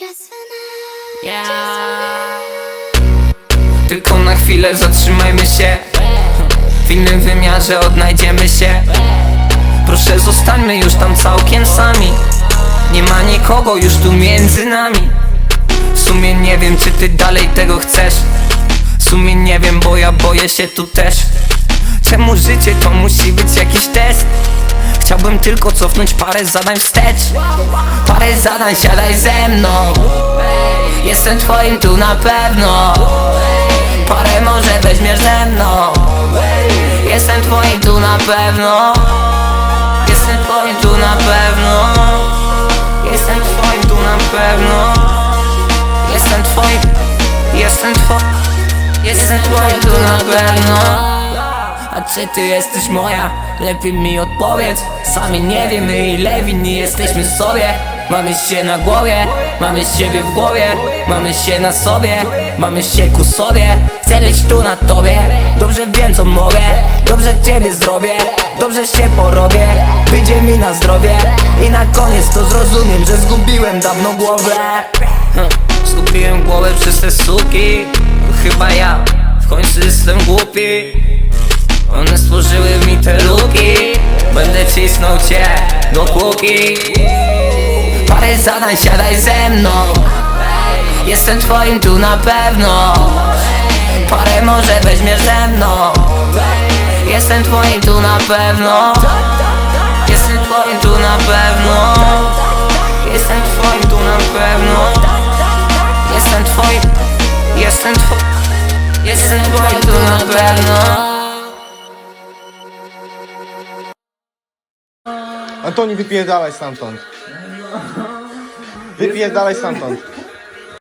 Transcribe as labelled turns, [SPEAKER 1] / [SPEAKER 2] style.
[SPEAKER 1] Just for now.
[SPEAKER 2] Yeah. Tylko na chwilę zatrzymajmy się. W innym wymiarze odnajdziemy się. Proszę zostańmy już tam całkiem sami. Nie ma nikogo już tu między nami. W sumie nie wiem czy ty dalej tego chcesz. W sumie nie wiem bo ja boję się tu też. Czemu życie to musi być jakiś test Chciałbym tylko cofnąć parę zadań wstecz. Parę zadań siadaj ze mną. Jestem twoim tu na pewno. Parę może weźmiesz ze mną. Jestem twoim tu na pewno. Jestem twoim tu na pewno. Jestem twoim tu na pewno. Jestem twoim Jestem twoim Jestem twoim tu na pewno A czy ty jesteś moja? Lepiej mi odpowiedz. Sami nie wiemy ile winni jesteśmy sobie. Mamy się na głowie, mamy siebie w głowie Mamy się na sobie, mamy się ku sobie. Chcę być tu na tobie, dobrze wiem co mogę. Dobrze ciebie zrobię, dobrze się porobię. Wyjdzie mi na zdrowie. I na koniec to zrozumiem, że zgubiłem dawno głowę. Hm, Zgubiłem głowę przez te suki. Chyba ja w końcu jestem głupi one stworzyły mi te luki. Będę cisnął cię dopóki Parę zadań siadaj ze mną. Jestem twoim tu na pewno. Parę może weźmiesz ze mną. Jestem twoim tu na pewno. Jestem twoim tu na pewno. Jestem twoim tu na pewno. Jestem twoim Jestem twoim Jestem twoim tu na pewno
[SPEAKER 3] Antoni, wypierdalaj stamtąd. Wypierdalaj stamtąd.